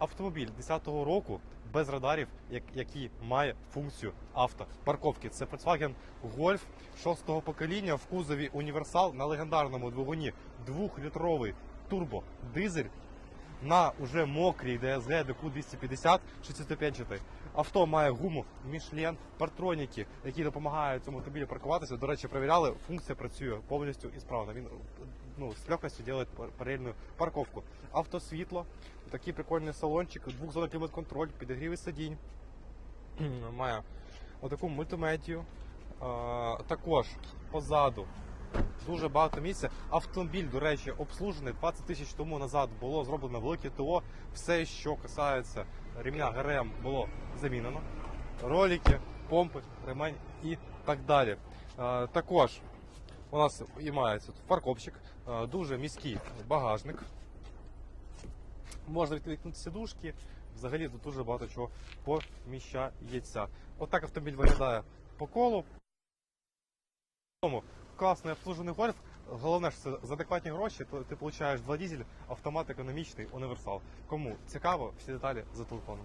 автомобіль 10-го року без радарів, як- який має функцію автопарковки. Це Volkswagen Golf 6-го покоління в кузові універсал на легендарному двигуні 2-літровий турбо-дизель на уже мокрій DSG DQ 250 605 Авто має гуму Michelin, партроніки, які допомагають цьому автомобілю паркуватися. До речі, перевіряли, функція працює повністю і справно. Він ну, з легкістю робить паралельну парковку. Автосвітло, такий прикольний салончик, двохзонний клімат-контроль, підігріви сидінь. Має отаку мультимедію. Також позаду дуже багато місця. Автомобіль, до речі, обслужений 20 тисяч тому назад було зроблено велике ТО. Все, що касається ремня ГРМ, було замінено. Ролики, помпи, ремень і так далі. Е, також у нас і мається фаркопчик, е, дуже міський багажник. Можна відкликнути сідушки. Взагалі тут дуже багато чого поміщається. Отак автомобіль виглядає по колу. Класний обслужений гольф. Головне, що за адекватні гроші, то ти получаєш два дізель, автомат економічний, універсал. Кому цікаво, всі деталі за телефоном.